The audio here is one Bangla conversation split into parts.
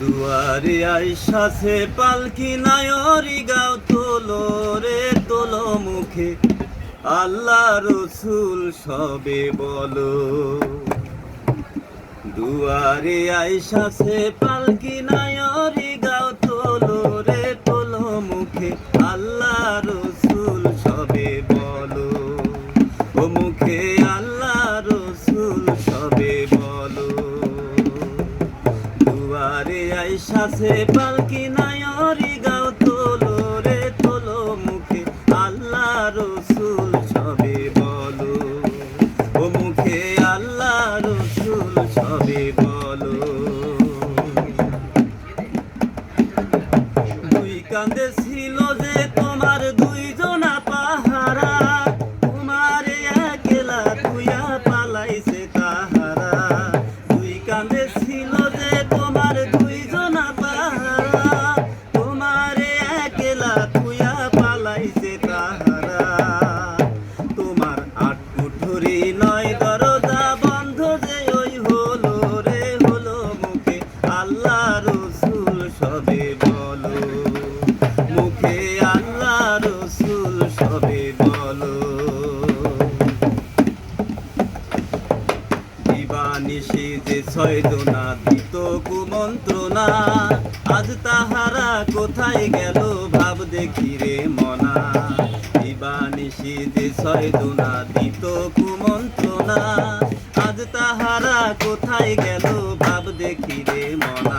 দুয়ারে আইসাছে পালকি নায়রি গাও তোলো রে তোলো মুখে। আল্লাহ রসুল সবে বলো। দুয়ারে আইসাছে পালকি নায়রি গাও তোলো রে তোলো মুখে। আল্লাহ রসুল সবে বলো। ও মুখে আল্লাহ রসুল আইসাছে পালকি নায়রি গাও তোলো রে, তোলো মুখে। আল্লাহ রসুল সবে বলো। ও মুখে আল্লাহ রসুল সবে বলো। দুই কান্দে ছিল যে তোমার দুইজনা বলো। মুখে আল্লাহ রসুল সবে বলো। দিবানিশি যে ছয়দনা দিত কুমন্ত্রণা। আজ তাহারা কোথায় গেল ভাব দেখি মনা। দিবানিশি যে ছয়দনা দিত কুমন্ত্রণা। আজ তাহারা কোথায় গেল ভাব দেখি রে মনা।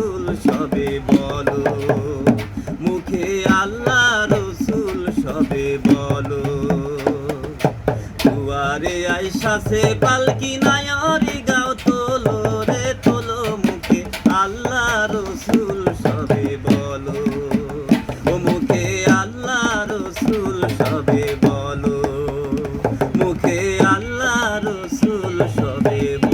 আরে আইসাছে পালকি নায়ারি গাও তোলো রে, তোলো মুখে। আল্লাহ রসুল সবে বলো। ও মুখে আল্লাহ রসুল সবে বলো। মুখে আল্লাহ রসুল সবে বলো।